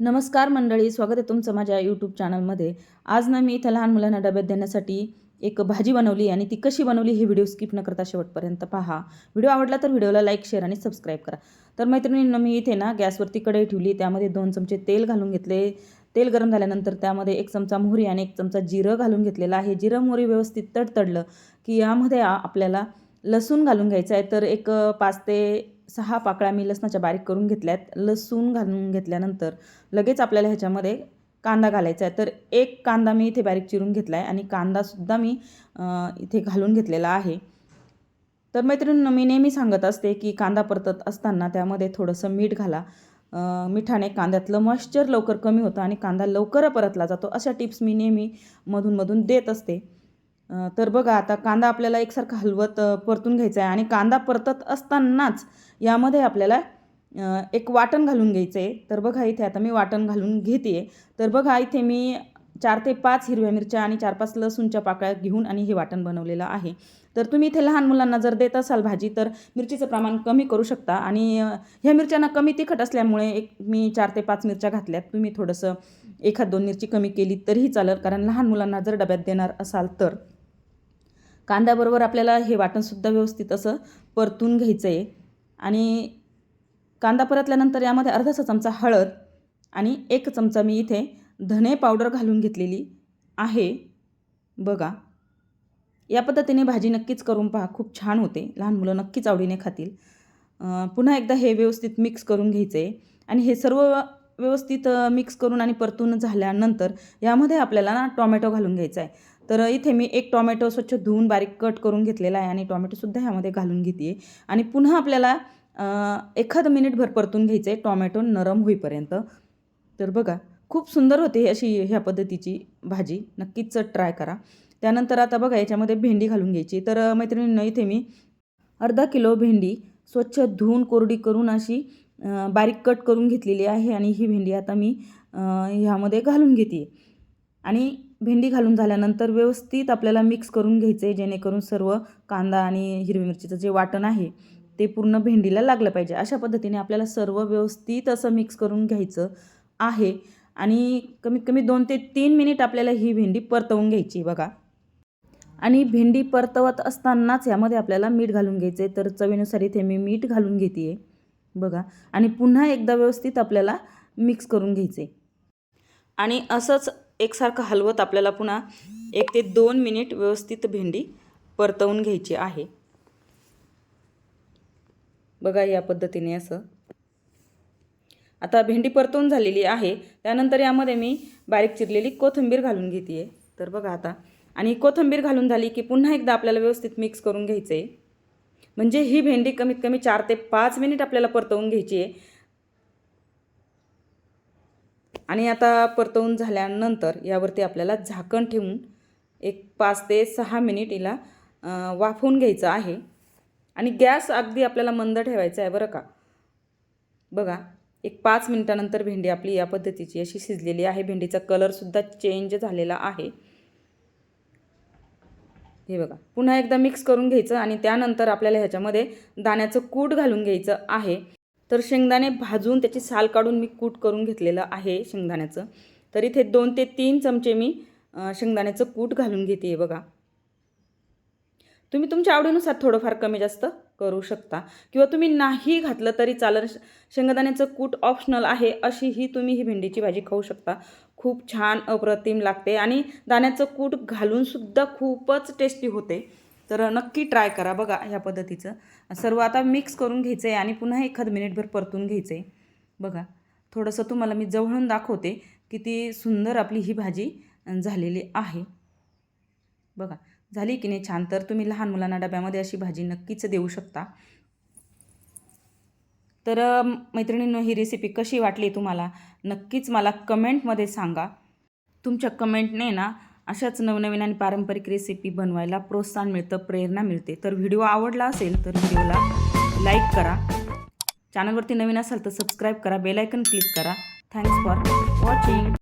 नमस्कार मंडळी स्वागत आहे तुमचं माझ्या यूट्यूब चॅनलमध्ये आज ना मी इथं लहान मुलांना डब्यात देण्यासाठी एक भाजी बनवली आणि ती कशी बनवली हे व्हिडिओ स्किप न करता शेवटपर्यंत पहा. व्हिडिओ आवडला तर व्हिडिओला लाईक शेअर आणि सबस्क्राईब करा. तर मैत्रिणींना मी इथे ना गॅसवरती कढई ठेवली त्यामध्ये दोन चमचे तेल घालून घेतले. तेल गरम झाल्यानंतर त्यामध्ये एक चमचा मोहरी आणि एक चमचा जिरं घालून घेतलेलं आहे. जिरं मोहरी व्यवस्थित तडतडलं की यामध्ये आपल्याला लसूण घालून घ्यायचं आहे. तर एक पाच ते सहा पाकळ्या मी लसणाच्या बारीक करून घेतल्यात. लसूण घालून घेतल्यानंतर लगेच आपल्याला ह्याच्यामध्ये कांदा घालायचा आहे. तर एक कांदा मी इथे बारीक चिरून घेतला आहे आणि कांदासुद्धा मी इथे घालून घेतलेला आहे. तर मैत्रिणींनो मी नेहमी सांगत असते की कांदा परतत असताना त्यामध्ये थोडंसं मीठ घाला. मिठाने कांद्यातलं मॉइश्चर लवकर कमी होतं आणि कांदा लवकर परतला जातो. अशा टिप्स मी नेहमी मधूनमधून देत असते. तर बघा आता कांदा आपल्याला एकसारखा हलवत परतून घ्यायचा आहे आणि कांदा परतत असतानाच यामध्ये आपल्याला एक वाटण घालून घ्यायचं आहे तर बघा इथे आता मी वाटण घालून घेते तर बघा इथे मी चार ते पाच हिरव्या मिरच्या आणि चार पाच लसूणच्या पाकळ्या घेऊन आणि हे वाटण बनवलेलं आहे. तर तुम्ही इथे लहान मुलांना जर देत असाल भाजी तर मिरचीचं प्रमाण कमी करू शकता. आणि ह्या मिरच्यांना कमी तिखट असल्यामुळे एक मी चार ते पाच मिरच्या घातल्यात. तुम्ही थोडंसं एखाद दोन मिरची कमी केली तरीही चालेल. कारण लहान मुलांना जर डब्यात देणार असाल तर. कांद्याबरोबर आपल्याला हे वाटणसुद्धा व्यवस्थित असं परतून घ्यायचं आहे आणि कांदा परतल्यानंतर यामध्ये अर्धाचा चमचा हळद आणि एक चमचा मी इथे धने पावडर घालून घेतलेली आहे. बघा. या पद्धतीने भाजी नक्कीच करून पहा. खूप छान होते. लहान मुलं नक्कीच आवडीने खातील. पुन्हा एकदा हे व्यवस्थित मिक्स करून घ्यायचं आहे आणि हे सर्व व्यवस्थित मिक्स करून आणि परतून झाल्यानंतर यामध्ये आपल्याला ना टॉमॅटो घालून घ्यायचा आहे तर इथे मी एक टॉमॅटो स्वच्छ धुवून बारीक कट करून घेतलेला आहे आणि टॉमॅटोसुद्धा ह्यामध्ये घालून घेते आणि पुन्हा आपल्याला एखादं मिनिटभर परतून घ्यायचं आहे टॉमॅटो नरम होईपर्यंत. तर बघा खूप सुंदर होते अशी ह्या पद्धतीची भाजी. नक्कीच ट्राय करा. त्यानंतर आता बघा याच्यामध्ये भेंडी घालून घ्यायची. तर मैत्रिणींना इथे मी अर्धा किलो भेंडी स्वच्छ धुवून कोरडी करून अशी बारीक कट करून घेतलेली आहे आणि ही भेंडी आता मी ह्यामध्ये घालून घेते आणि भेंडी घालून झाल्यानंतर व्यवस्थित आपल्याला मिक्स करून घ्यायचं आहे जेणेकरून सर्व कांदा आणि हिरवी मिरचीचं जे वाटण आहे ते पूर्ण भेंडीला लागलं पाहिजे. अशा पद्धतीने आपल्याला सर्व व्यवस्थित असं मिक्स करून घ्यायचं आहे. आणि कमीत कमी दोन ते तीन मिनिट आपल्याला ही भेंडी परतवून घ्यायची बघा. आणि भेंडी परतवत असतानाच यामध्ये आपल्याला मीठ घालून घ्यायचं आहे तर चवीनुसार इथे मी मीठ घालून घेते आहे बघा. आणि पुन्हा एकदा व्यवस्थित आपल्याला मिक्स करून घ्यायचे आणि असंच एकसारखं हलवत आपल्याला पुन्हा एक ते दोन मिनिट व्यवस्थित भेंडी परतवून घ्यायची आहे. बघा या पद्धतीने असं. आता भेंडी परतवून झालेली आहे. त्यानंतर यामध्ये मी बारीक चिरलेली कोथिंबीर घालून घेते आहे तर बघा आता. आणि कोथिंबीर घालून झाली की पुन्हा एकदा आपल्याला व्यवस्थित मिक्स करून घ्यायचं आहे म्हणजे ही भेंडी कमीत कमी चार ते पाच मिनिट आपल्याला परतवून घ्यायची आहे आणि आता परतवून झाल्यानंतर यावरती आपल्याला झाकण ठेवून एक पाच ते सहा मिनिट हिला वाफवून घ्यायचं आहे. आणि गॅस अगदी आपल्याला मंद ठेवायचा आहे बरं का? बघा एक पाच मिनिटानंतर भेंडी आपली या पद्धतीची अशी शिजलेली आहे. भेंडीचा कलरसुद्धा चेंज झालेला आहे. हे बघा पुन्हा एकदा मिक्स करून घ्यायचं आणि त्यानंतर आपल्याला ह्याच्यामध्ये दाण्याचं कूट घालून घ्यायचं आहे. तर शेंगदाणे भाजून त्याची साल काढून मी कूट करून घेतलेलं आहे शेंगदाण्याचं. तर इथे दोन ते तीन चमचे मी शेंगदाण्याचं कूट घालून घेते बघा. तुम्ही तुमच्या आवडीनुसार थोडंफार कमी जास्त करू शकता. किंवा तुम्ही नाही घातलं तरी चालेल. श- शेंगदाण्याचं कूट ऑप्शनल आहे अशी ही तुम्ही ही भेंडीची भाजी खाऊ शकता. खूप छान अप्रतिम लागते आणि दाण्याचं कूट घालूनसुद्धा खूपच टेस्टी होते. तर नक्की ट्राय करा बघा ह्या पद्धतीचं. सर्व आता मिक्स करून घ्यायचं आहे आणि पुन्हा एखाद मिनिटभर परतून घ्यायचं आहे बघा थोडंसं तुम्हाला मी जवळून दाखवते किती सुंदर आपली ही भाजी झालेली आहे. बघा झाली की नाही छान? तर तुम्ही लहान मुलांना डब्यामध्ये अशी भाजी नक्कीच देऊ शकता. तर मैत्रिणींनो ही रेसिपी कशी वाटली तुम्हाला? नक्कीच मला कमेंटमध्ये सांगा. तुमच्या कमेंटने ना अशाच नवनवीन आणि पारंपरिक रेसिपी बनवायला प्रोत्साहन मिळतं प्रेरणा मिळते. तर व्हिडिओ आवडला असेल तर व्हिडिओला लाईक करा. चॅनलवरती नवीन असाल तर सबस्क्राईब करा. बेलायकन क्लिक करा. Thanks for watching